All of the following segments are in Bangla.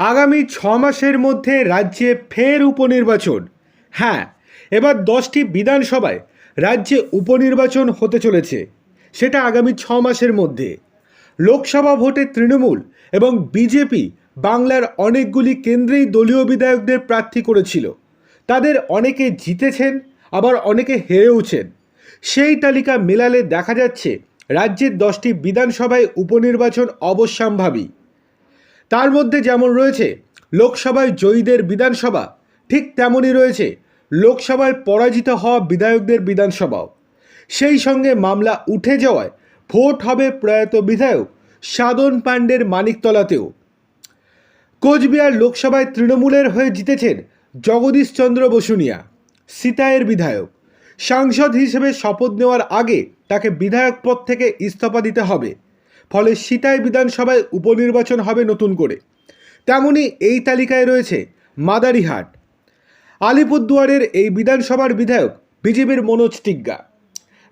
আগামী ছ মাসের মধ্যে রাজ্যে ফের উপনির্বাচন। হ্যাঁ এবার দশটি বিধানসভায় রাজ্যে উপনির্বাচন হতে চলেছে, সেটা আগামী ছ মাসের মধ্যে। লোকসভা ভোটে তৃণমূল এবং বিজেপি বাংলার অনেকগুলি কেন্দ্রেই দলীয় বিধায়কদের প্রার্থী করেছিল। তাদের অনেকে জিতেছেন, আবার অনেকে হেরেওছেন। সেই তালিকা মেলালে দেখা যাচ্ছে, রাজ্যের দশটি বিধানসভায় উপনির্বাচন অবশ্যম্ভাবী। তার মধ্যে যেমন রয়েছে লোকসভায় জয়ীদের বিধানসভা, ঠিক তেমনই রয়েছে লোকসভায় পরাজিত হওয়া বিধায়কদের বিধানসভাও। সেই সঙ্গে মামলা উঠে যাওয়ায় ভোট হবে প্রয়াত বিধায়ক সাধন পাণ্ডের মানিকতলাতেও। কোচবিহার লোকসভায় তৃণমূলের হয়ে জিতেছেন জগদীশচন্দ্র বসুনিয়া সিতায়ের বিধায়ক। সাংসদ হিসেবে শপথ নেওয়ার আগে তাকে বিধায়ক পদ থেকে ইস্তফা দিতে হবে। ফলে সিতাই বিধানসভায় উপনির্বাচন হবে নতুন করে। তেমনি এই তালিকায় রয়েছে মাদারিহাট। আলিপুরদুয়ারের এই বিধানসভার বিধায়ক বিজেপির মনোজ টিগ্গা।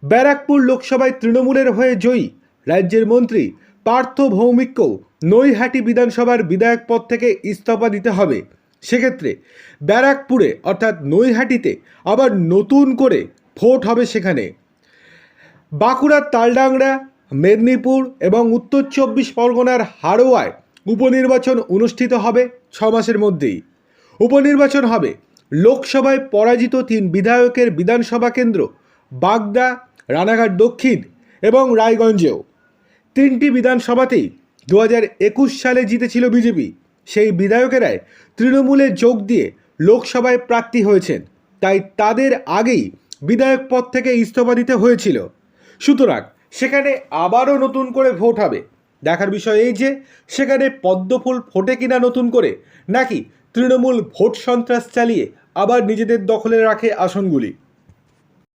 ব্যারাকপুর লোকসভায় তৃণমূলের হয়ে জয়ী রাজ্যের মন্ত্রী পার্থ ভৌমিককেও নৈহাটি বিধানসভার বিধায়ক পদ থেকে ইস্তফা দিতে হবে। সেক্ষেত্রে ব্যারাকপুরে অর্থাৎ নৈহাটিতে আবার নতুন করে ভোট হবে সেখানে। বাঁকুড়ার তালডাংরা মেদিনীপুর এবং উত্তর চব্বিশ পরগনার হাড়োয়ায় উপনির্বাচন অনুষ্ঠিত হবে ছ মাসের মধ্যেই। উপনির্বাচন হবে লোকসভায় পরাজিত তিন বিধায়কের বিধানসভা কেন্দ্র বাগদা, রানাঘাট দক্ষিণ এবং রায়গঞ্জেও। তিনটি বিধানসভাতেই দু হাজার একুশ সালে জিতেছিল বিজেপি। সেই বিধায়কেরাই তৃণমূলে যোগ দিয়ে লোকসভায় প্রার্থী হয়েছেন। তাই তাদের আগেই বিধায়ক পদ থেকে ইস্তফা দিতে হয়েছিল। সুতরাং সেখানে আবারও নতুন করে ভোট হবে। দেখার বিষয় এই যে, সেখানে পদ্মফুল ফোটে কিনা নতুন করে, নাকি তৃণমূল ভোট সন্ত্রাস চালিয়ে আবার নিজেদের দখলে রাখে আসনগুলি?